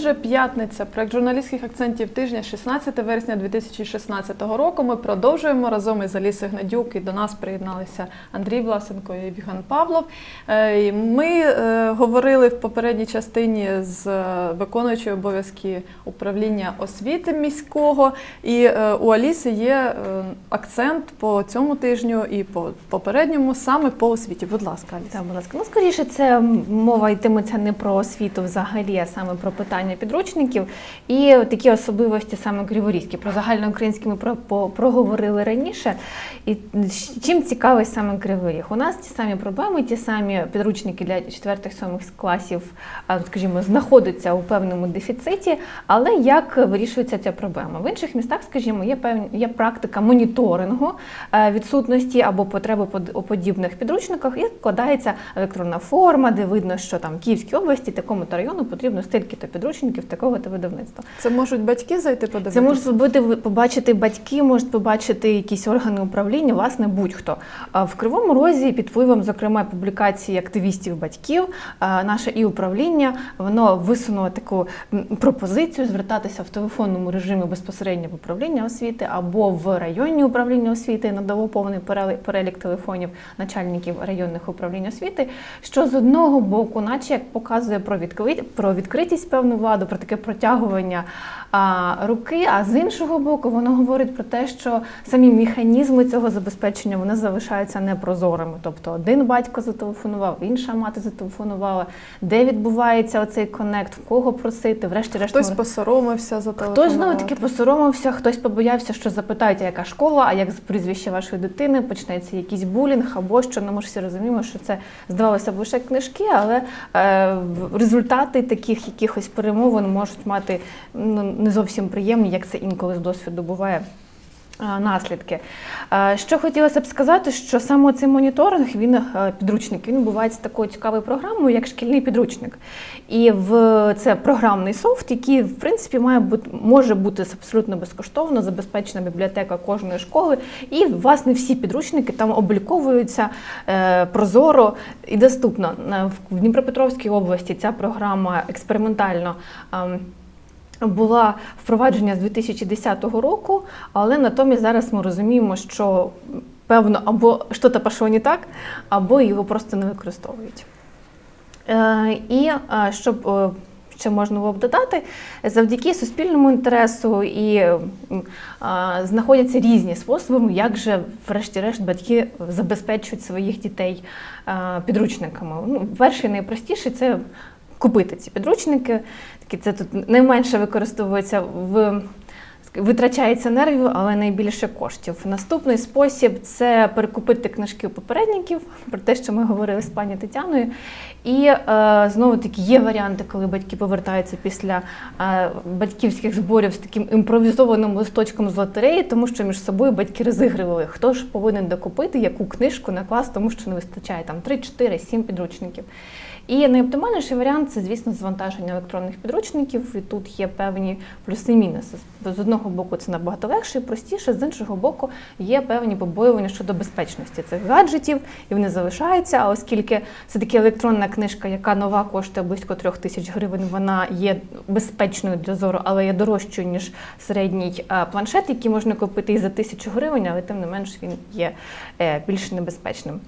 Отже, п'ятниця, проект журналістських акцентів тижня, 16 вересня 2016 року. Ми продовжуємо разом із Алісою Гнадюк і до нас приєдналися Андрій Власенко і Євген Павлов. Е, Ми е, говорили в попередній частині з е, виконуючою обов'язки управління освіти міського. І у Аліси є акцент по цьому тижню і по попередньому саме по освіті. Будь ласка, Аліса. Так, будь ласка. Ну, скоріше, це мова йтиметься не про освіту взагалі, а саме про питання підручників і такі особливості саме криворізькі. Про загальноукраїнські ми проговорили раніше. І чим цікавий саме Кривий Ріг? У нас ті самі проблеми, ті самі підручники для 4-7 класів, скажімо, знаходяться у певному дефіциті, але як вирішується ця проблема? В інших містах, скажімо, є певні є практика моніторингу е, відсутності або потреби у подібних підручниках, і складається електронна форма, де видно, що там в Київській області такому-то району потрібно стільки-то підручників такого-то видавництва. Це можуть батьки зайти подивитися? Це можуть бути побачити батьки, можуть побачити якісь органи управління, власне, будь-хто. В Кривому Розі під впливом, зокрема, публікації активістів батьків, наше і управління воно висунуло таку пропозицію звертатися в телефонному режимі безпосередньо в управління освіти або в районні управління освіти надало повний перелік, телефонів начальників районних управлінь освіти, що з одного боку, наче як показує про відкритість певну владу, про таке протягування а, руки. А з іншого боку, воно говорить про те, що самі механізми цього забезпечення вони залишаються непрозорими. Тобто один батько зателефонував, інша мати зателефонувала, де відбувається оцей конект, в кого просити, врешті-решт Хтось ми- посоромився зателефонувати. Хтось знову таки посоромився, хтось побоявся, що запитають, яка школа, а як з прізвище вашої дитини, почнеться якийсь булінг або що. Ну, ми ж всі розуміємо, що це здавалося б лише книжки, але е, результати таких якихось перемовин можуть мати ну, не зовсім приємні, як це інколи з досвіду буває. Е, Наслідки. Е, Що хотілося б сказати, що саме цей моніторинг, він е, підручник, він буває такою цікавою програмою, як шкільний підручник. І в це програмний софт, який в принципі має бути може бути абсолютно безкоштовно забезпечена бібліотека кожної школи. І власне всі підручники там обліковуються прозоро і доступно. В Дніпропетровській області ця програма експериментально. Була впровадження з 2010 року, але натомість зараз ми розуміємо, що певно або щось пішло не так, або його просто не використовують. Е, І е, щоб е, ще можна було б додати, завдяки суспільному інтересу і знаходяться різні способи, як же, врешті-решт, батьки забезпечують своїх дітей підручниками. Ну, перший найпростіший це купити ці підручники. Такі це тут найменше використовується в. Витрачається нервів, але найбільше коштів. Наступний спосіб це перекупити книжки попередників, про те, що ми говорили з пані Тетяною. І е, знову таки є варіанти, коли батьки повертаються після е, батьківських зборів з таким імпровізованим листочком з лотереї, тому що між собою батьки розігрували, хто ж повинен докупити яку книжку на клас, тому що не вистачає там 3, 4, 7 підручників. І найоптимальніший варіант це, звісно, звантаження електронних підручників. І тут є певні плюси і мінуси. З одного боку, це набагато легше і простіше, з іншого боку, є певні побоювання щодо безпечності цих гаджетів, і вони залишаються. А оскільки це таки електронна книжка, яка нова коштує близько трьох тисяч гривень, вона є безпечною для зору, але є дорожчою, ніж середній е, планшет, який можна купити і за тисячу гривень, але тим не менш він є е, більш небезпечним.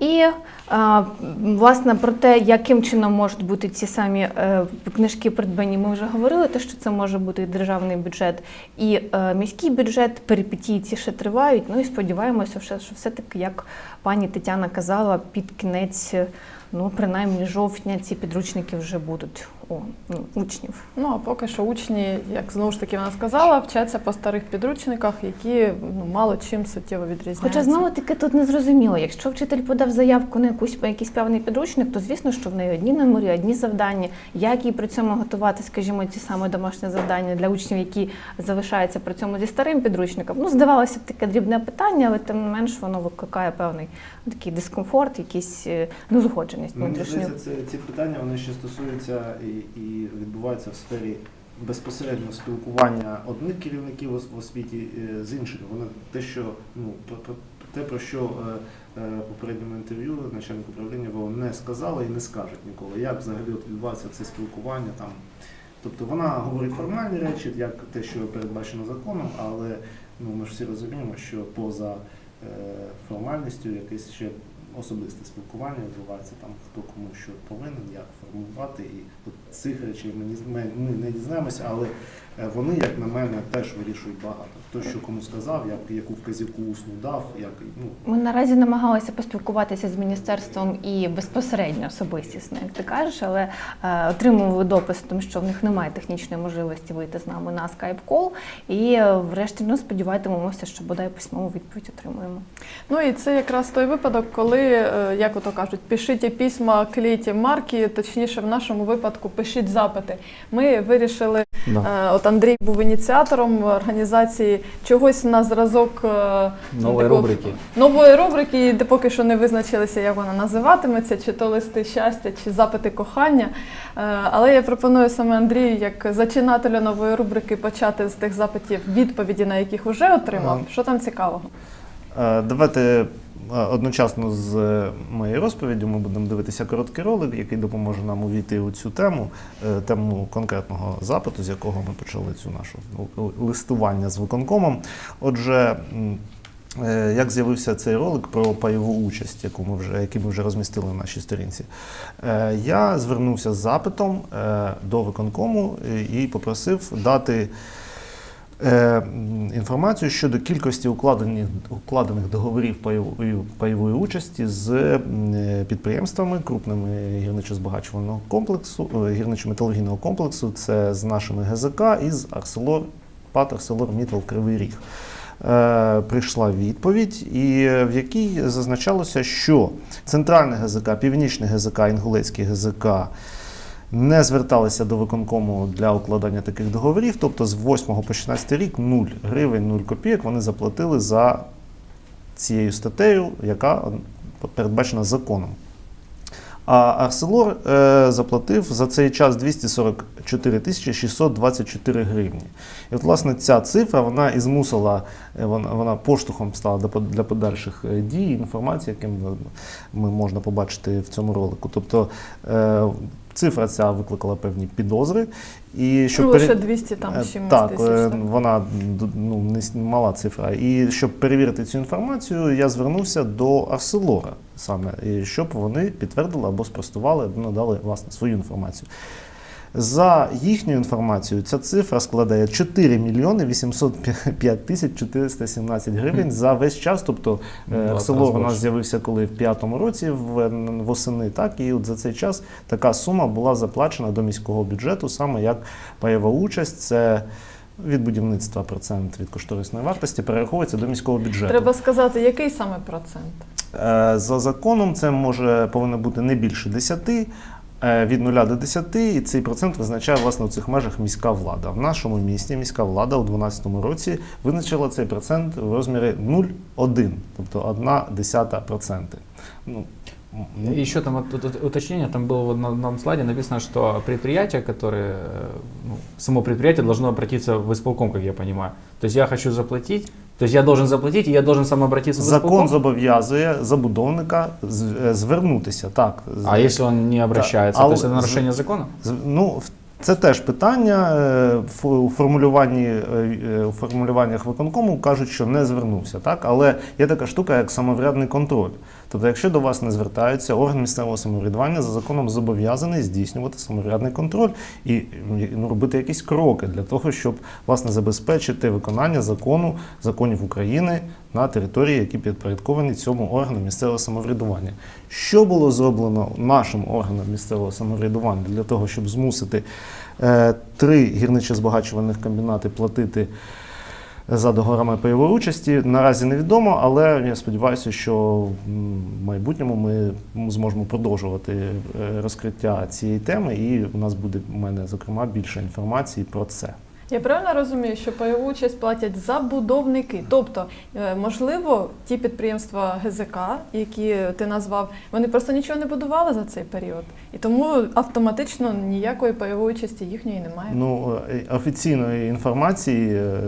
І а, власне про те, яким чином можуть бути ці самі е, книжки придбані, ми вже говорили. Те, що це може бути і державний бюджет і е, міський бюджет. Перипетії ці ще тривають. Ну і сподіваємося, що, що все-таки, як пані Тетяна казала, під кінець, е, ну принаймні жовтня, ці підручники вже будуть у ну, учнів. Ну а поки що учні, як знову ж таки вона сказала, вчаться по старих підручниках, які ну мало чим суттєво відрізняються. Хоча знову таки тут не зрозуміло, якщо вчитель подав заявку на якусь якийсь певний підручник, то звісно, що в неї одні номери, одні завдання. Як їй при цьому готувати, скажімо, ті самі домашні завдання для учнів, які залишаються при цьому зі старим підручником. Ну, здавалося б, таке дрібне питання, але тим не менш воно викликає певний ну, такий дискомфорт, якийсь е, неузгодженість Мені внутрішню. здається, це, ці питання вони ще стосуються і, і відбуваються в сфері безпосереднього спілкування одних керівників в освіті е, з іншими. Вони те, що ну те, про що е, е, попередньому інтерв'ю начальник управління ВО не сказали і не скажуть ніколи. Як взагалі от відбувається це спілкування там Тобто вона говорить формальні речі, як те, що передбачено законом, але ну, ми ж всі розуміємо, що поза формальністю якесь ще особисте спілкування відбувається там, хто кому що повинен, як формувати. І от цих речей ми, не- ми, не дізнаємося, але е, вони, як на мене, теж вирішують багато. Хто що кому сказав, як, яку вказівку усну дав, як ну, Ми наразі намагалися поспілкуватися з міністерством і безпосередньо особистісно, як ти кажеш, але е, отримували допис, тому що в них немає технічної можливості вийти з нами на скайп-кол. І е, врешті ну, сподіватимемося, що бодай письмову відповідь отримуємо. Ну і це якраз той випадок, коли, е, як ото кажуть, пишіть письма, клейте марки, точніше, в нашому випадку пишіть запити. Ми вирішили, Да. е, от Андрій був ініціатором організації чогось на зразок е, ну, такого- рубрики. нової рубрики, де поки що не визначилися, як вона називатиметься, чи то листи щастя, чи запити кохання. Але я пропоную саме Андрію, як зачинателю нової рубрики, почати з тих запитів, відповіді на яких вже отримав. Що там цікавого? Давайте одночасно з е, моєю розповіддю ми будемо дивитися короткий ролик, який допоможе нам увійти у цю тему, е, тему конкретного запиту, з якого ми почали цю нашу листування з виконкомом. Отже, е, як з'явився цей ролик про пайову участь, яку ми вже, який ми вже розмістили на нашій сторінці, я звернувся з запитом до виконкому і попросив дати інформацію щодо кількості укладених, укладених договорів пайової, участі з е, підприємствами крупними гірничо-збагачувального комплексу, е, гірничо-металургійного комплексу, це з нашими ГЗК і з Арселор, ПАТ Арселор Мітал Кривий Ріг. Е, Прийшла відповідь, і е, в якій зазначалося, що центральне ГЗК, північне ГЗК, Інгулецький ГЗК не зверталися до виконкому для укладання таких договорів. Тобто з 8 по 16 рік 0 гривень, 0 копійок вони заплатили за цією статтею, яка передбачена законом. А Арселор е, заплатив за цей час 244 тисячі 624 гривні. І от, власне, ця цифра вона і змусила, е, вона, вона поштовхом стала для подальших е, дій, інформації, яким е, ми можна побачити в цьому ролику. Тобто е, цифра ця викликала певні підозри. І щоб Ну, пере- лише 200 там Е, Так, тисяч. е, так? вона ну, не мала цифра. І щоб перевірити цю інформацію, я звернувся до Арселора саме, щоб вони підтвердили або спростували, або надали власне свою інформацію. За їхньою інформацією, ця цифра складає 4 мільйони 805 тисяч 417 гривень за весь час. Тобто Ну, е, Арселор у нас з'явився коли в п'ятому році, в восени, так і от за цей час така сума була заплачена до міського бюджету, саме як пайова участь. Це від будівництва процент від кошторисної вартості перераховується до міського бюджету. Треба сказати, який саме процент? Е, За законом це може повинно бути не більше 10, е, від 0 до 10, і цей процент визначає власне у цих межах міська влада. В нашому місті міська влада у 2012 році визначила цей процент в розмірі 0,1, тобто 1 десята проценти. Ну, м, ну, Еще там уточнение, там вот на одном слайде написано, что предприятие, которое, ну, само предприятие должно обратиться в исполком, как я понимаю. То есть я хочу заплатить, то есть я должен заплатить, и я должен сам обратиться в Закон исполком? зобов'язує забудовника з- е, звернутися. Так, А если он не обращается, а то есть у- это з- нарушение закона? З- Ну, в- це теж питання. е, У формулюванні е, е, у формулюваннях виконкому кажуть, що не звернувся. Так? Але є така штука, як самоврядний контроль. Тобто, якщо до вас не звертаються, орган місцевого самоврядування за законом зобов'язаний здійснювати самоврядний контроль і ну, робити якісь кроки для того, щоб власне забезпечити виконання закону, законів України на території, які підпорядковані цьому органу місцевого самоврядування. Що було зроблено нашим органом місцевого самоврядування для того, щоб змусити е, три гірничо-збагачувальних комбінати платити за договорами пайової участі, наразі невідомо, але я сподіваюся, що в майбутньому ми зможемо продовжувати е, розкриття цієї теми, і у нас буде в мене зокрема більше інформації про це. Я правильно розумію, що пайову участь платять забудовники. Тобто, е, можливо, ті підприємства ГЗК, які ти назвав, вони просто нічого не будували за цей період, і тому автоматично ніякої пайової участі їхньої немає. Ну, е, офіційної інформації, е,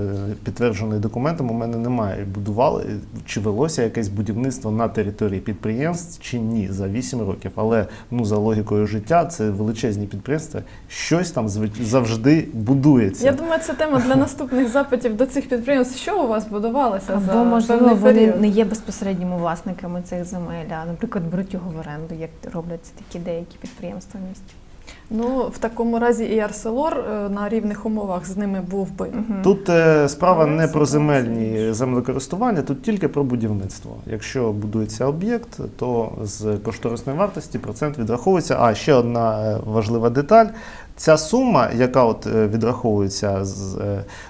підтвердженої документом, у мене немає. Будували чи велося якесь будівництво на території підприємств чи ні за 8 років. Але ну за логікою життя це величезні підприємства. Щось там завжди будується. Я думаю, це тема для наступних запитів до цих підприємств. Що у вас будувалося за можливо, певний вони період? не є безпосередніми власниками цих земель, а, наприклад, беруть його в оренду, як роблять такі деякі підприємства в місті. Ну в такому разі і Арселор е, на рівних умовах з ними був би. Тут е, справа не про земельні землекористування, тут тільки про будівництво. Якщо будується об'єкт, то з кошторисної вартості процент відраховується. А ще одна е, важлива деталь. Ця сума, яка от е, відраховується, з-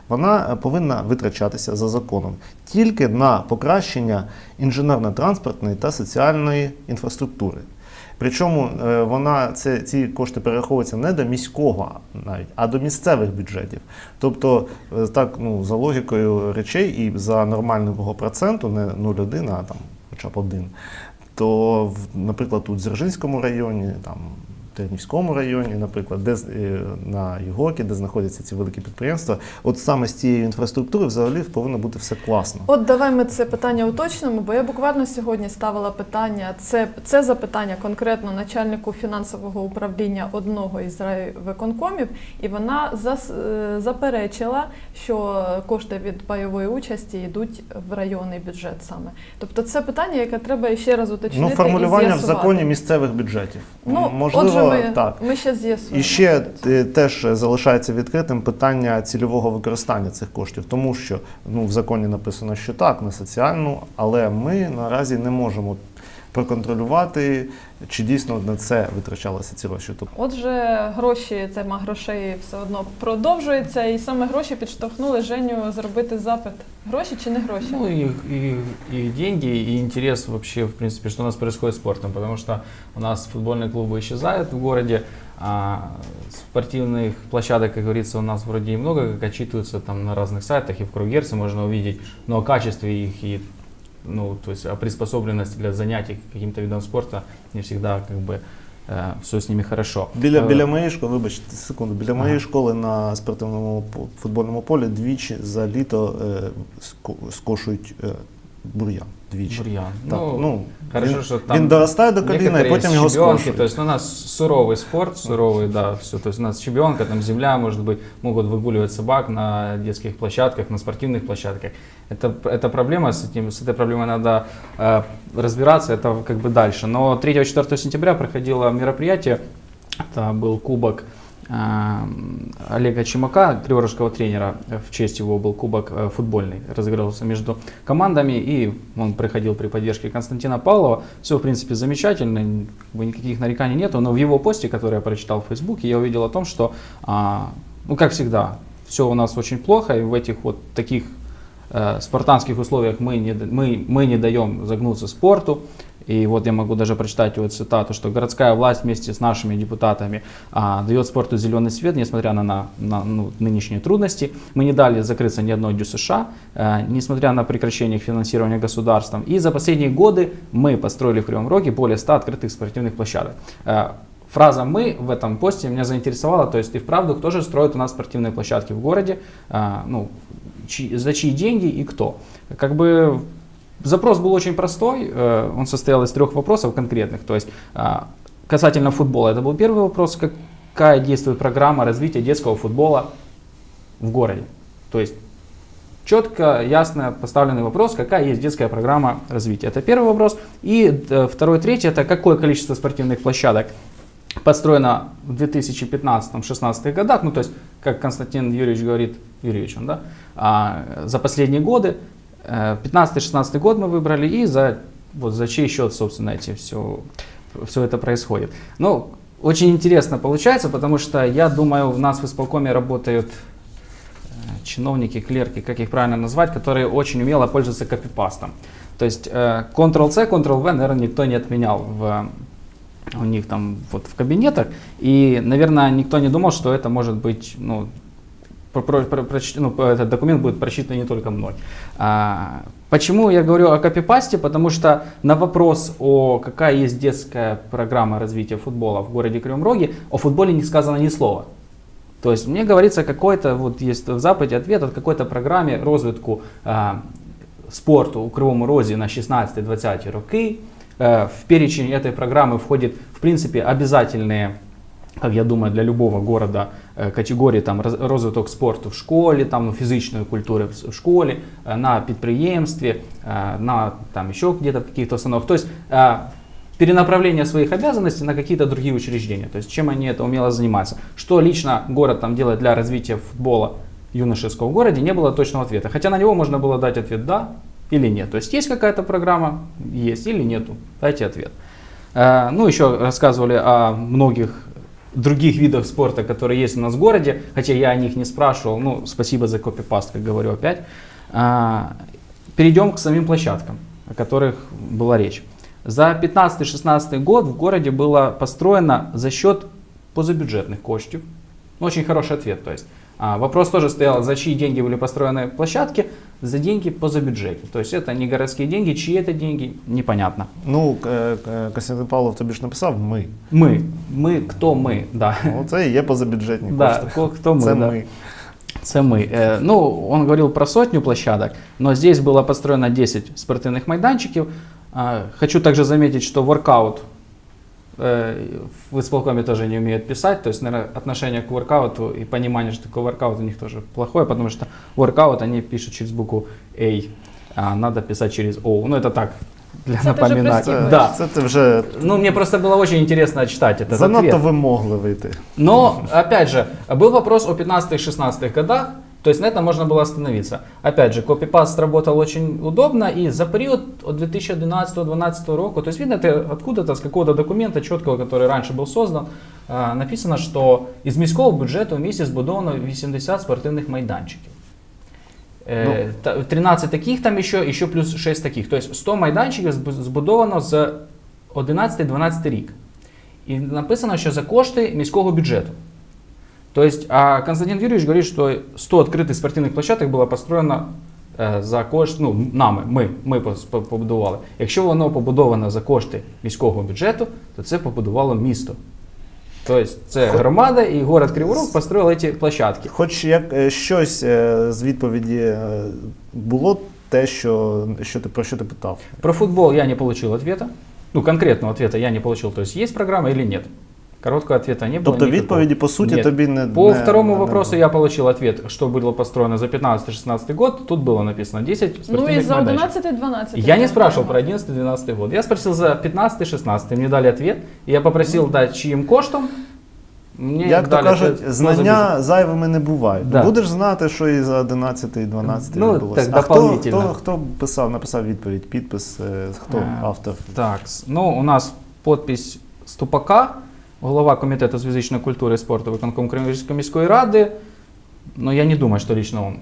вона повинна витрачатися за законом тільки на покращення інженерно-транспортної та соціальної інфраструктури. Причому е, вона це ці кошти перераховуються не до міського навіть, а до місцевих бюджетів. Тобто, е, так ну за логікою речей і за нормального проценту, не 0,1, а там хоча б один, то наприклад, у Дзержинському районі, там Тернівському районі, наприклад, де е, на Єгорці, де знаходяться ці великі підприємства, от саме з цією інфраструктурою взагалі повинно бути все класно. От давай ми це питання уточнимо, бо я буквально сьогодні ставила питання. Це, це запитання конкретно начальнику фінансового управління одного із райвиконкомів, і вона зас, е, заперечила, що кошти від пайової участі йдуть в районний бюджет саме. Тобто це питання, яке треба ще раз уточнити. Ну, формулювання і в законі місцевих бюджетів. Ну, Можливо, ми, так. ми ще з'ясуємо. І ще е, теж залишається відкритим питання цільового використання цих коштів, тому що ну, в законі написано, що так, на соціальну, але ми наразі не можемо проконтролювати, чи дійсно на це витрачалися ці гроші. Тобто Отже, гроші, тема грошей все одно продовжується, і саме гроші підштовхнули Женю зробити запит. Гроші чи не гроші? Ну и, и, и деньги, и интерес вообще, в принципе, что у нас происходит с спортом, потому что у нас футбольные клубы исчезают в городе, а спортивных площадок, как говорится, у нас вроде и много, как отчитываются там на разных сайтах, и в Кругерце можно увидеть, но о качестве их и ну, то есть приспособленность для занятий каким-то видом спорта не всегда как бы все з ними хорошо. біля, Э, біля моєї школи, вибачте секунду, біля моєї Ага. школи на спортивному футбольному полі двічі за літо е, скошують е, бур'ян Двічі. Бурьян. Так, Ну, ну, хорошо, він, что там він доростає до коліна і Некоторые потім його щебенки, скошують. То есть ну, у нас суровый спорт, суровый, да, все. То есть у нас щебенка, там земля, может быть, могут выгуливать собак на детских площадках, на спортивных площадках. Это, это проблема, с, этим, с этой проблемой надо э, разбираться, это как бы дальше. Но 3-4 сентября проходило мероприятие, это был кубок э, Олега Чемака, криворожского тренера, в честь его был кубок э, футбольный, разыгрывался между командами, и он приходил при поддержке Константина Павлова. Все, в принципе, замечательно, никаких нареканий нету, но в его посте, который я прочитал в Фейсбуке, я увидел о том, что, а, ну, как всегда, все у нас очень плохо, и в этих вот таких э, спартанских условиях мы не, мы, мы не даем загнуться спорту. И вот я могу даже прочитать его цитату, что городская власть вместе с нашими депутатами а, дает спорту зеленый свет, несмотря на, на, на, ну, нынешние трудности. Мы не дали закрыться ни одной ДЮСШ, э, несмотря на прекращение финансирования государством. И за последние годы мы построили в Кривом Роге более 100 открытых спортивных площадок. Э, Фраза «мы» в этом посте меня заинтересовала, то есть и вправду, кто же строит у нас спортивные площадки в городе, А, ну, чьи- за чьи деньги и кто. Как бы запрос был очень простой, э, он состоял из трех вопросов конкретных, то есть а, касательно футбола, это был первый вопрос, какая действует программа развития детского футбола в городе. То есть четко, ясно поставленный вопрос, какая есть детская программа развития. Это первый вопрос. И э, второй, третий, это какое количество спортивных площадок построено в 2015-16 годах, ну то есть, как Константин Юрьевич говорит, Юрьевич, он, да, а, за последние годы, 15-16 год мы выбрали, и за, вот, за чей счет, собственно, эти все, все это происходит. Ну, очень интересно получается, потому что я думаю, у нас в исполкоме работают э, чиновники, клерки, как их правильно назвать, которые очень умело пользуются копипастом. То есть э, Ctrl-C, Ctrl-V, наверное, никто не отменял в, у них там вот в кабинетах. И, наверное, никто не думал, что это может быть ну, про- про- про- ну, этот документ будет прочитан не только мной. А, почему я говорю о копипасте? Потому что на вопрос о какая есть детская программа развития футбола в городе Кривом о футболе не сказано ни слова. То есть мне говорится какой-то, вот есть в западе ответ от какой-то програмі розвитку а, спорту у Кривому Розі на 16-20 роки. Е, В перечень этой программы входит, в принципе, обязательные, как я думаю, для любого города е, категорії там роз- розвиток спорту в школі, там ну, фізичної культури в с- в школі, е, на підприємстві, е, на там еще где-то в каких-то установках. То есть е, перенаправление своих обязанностей на какие-то другие учреждения. То есть чем они это умело занимаются. Что лично город там делает для развития футбола юношеского в городе, не было точного ответа. Хотя на него можно было дать ответ да или нет. То есть есть какая-то программа, есть или нету. Дайте ответ. Э, Ну, еще рассказывали о многих других видах спорта, которые есть у нас в городе, хотя я о них не спрашивал. Ну, спасибо за копипаст, как говорю опять. А, Перейдем к самим площадкам, о которых была речь. За 15-16 год в городе было построено за счет позабюджетных коштів. Ну, очень хороший ответ. То есть, а, вопрос тоже стоял, за чьи деньги были построены площадки, за деньги позабюджетные. То есть это не городские деньги, чьи это деньги, непонятно. Ну, е, е, Костянтин Павлов тобі ж написав ми. Мы, мы, кто мы, да. Ну, це і є позабюджетні Да, кошти. ко- кто мы, Це да. ми. Це ми. Е, Ну, он говорил про сотню площадок, но здесь было построено 10 спортивных майданчиків. А, Хочу также заметить, что воркаут э, в исполкоме тоже не умеют писать, то есть, наверное, отношение к воркауту и понимание, что такое воркаут у них тоже плохое, потому что воркаут они пишут через букву A, а надо писать через O. Ну, это так, для Это тоже напоминания. простительно. Це, Да. це ти вже Ну, мне просто было очень интересно читать этот занадто ответ. вимогливий ти. Но, опять же, был вопрос о 15-16 годах, то есть на этом можно было остановиться. Опять же, копипаст работал очень удобно, и за период от 2011-2012 року, то есть видно, это откуда-то, с какого-то документа четкого, который раньше был создан, а, написано, что із міського бюджету в місті збудовано 80 спортивних майданчиків. Е, та- 13 таких там еще, еще плюс 6 таких. То есть 100 майданчиків збу- збудовано з 11-12 рік. І написано, що за кошти міського бюджету. То есть, а Константин Юрьевич говорит, что 100 открытых спортивних площадок було построєно е, за кошти, ну, нами, ми, ми побудували. Якщо воно побудовано за кошти міського бюджету, то це побудувало місто. Тобто це громада і город Кривий Рог построїли ці площадки. Хоч як е, щось е, з відповіді е, було те, що, що ти про що ти питав. Про футбол я не получил ответа. Ну, конкретного ответа я не получил. То есть, есть программа или нет. Короткого ответа не было. Тобто никакого. відповіді по суті Нет. тобі не По не- второму не вопросу дали. я получил ответ, что было построено за 15-16 год. Тут было написано 10 Ну спортивных і за майданчиков. 11-12. Я не спрашивал про 11-12 год. Я спросил за 15-16. Мне дали ответ. И я попросил дать чьим коштом. Мне Як то дали кажуть, ответ, кто знання зайвими не бувають. Да. Будеш знати, що і за 11 і 12 Ну, відбулося. так, а хто, дополнительно. хто, хто писав, написав відповідь, підпис, е, хто Е, автор? Так, с- ну у нас подпись Ступака, голова комітету з фізичної культури і спорту виконком Кримської міської ради. Но я не думаю, что лично он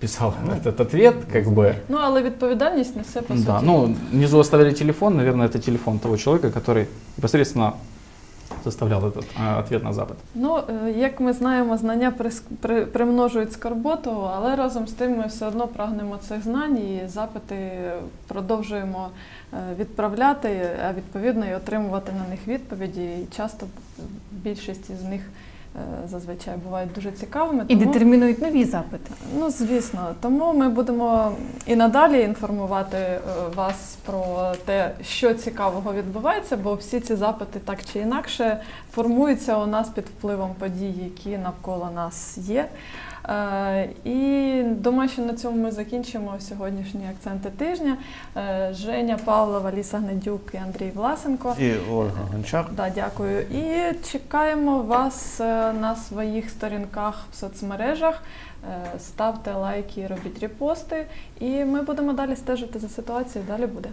писал этот ответ, как бы. Ну, але відповідальність несе по суті. Да, ну, внизу оставили телефон, наверное, это телефон того человека, который непосредственно этот а, ответ на запит? Ну, е, як ми знаємо, знання примножують скарботу, але разом з тим ми все одно прагнемо цих знань і запити продовжуємо е, відправляти, а відповідно і отримувати на них відповіді. І часто більшість із них е, зазвичай бувають дуже цікавими. І тому- детермінують нові запити. Ну, звісно, тому ми будемо і надалі інформувати е, вас про те, що цікавого відбувається, бо всі ці запити так чи інакше формуються у нас під впливом подій, які навколо нас є. Е, І думаю, що на цьому ми закінчимо сьогоднішні акценти тижня. Е, Женя Павлова, Ліса Гнедюк і Андрій Власенко. І Ольга Гончар. Да, дякую. І чекаємо вас е, на своїх сторінках в соцмережах. Е, Ставте лайки, робіть репости, і ми будемо далі стежити за ситуацією. Далі буде.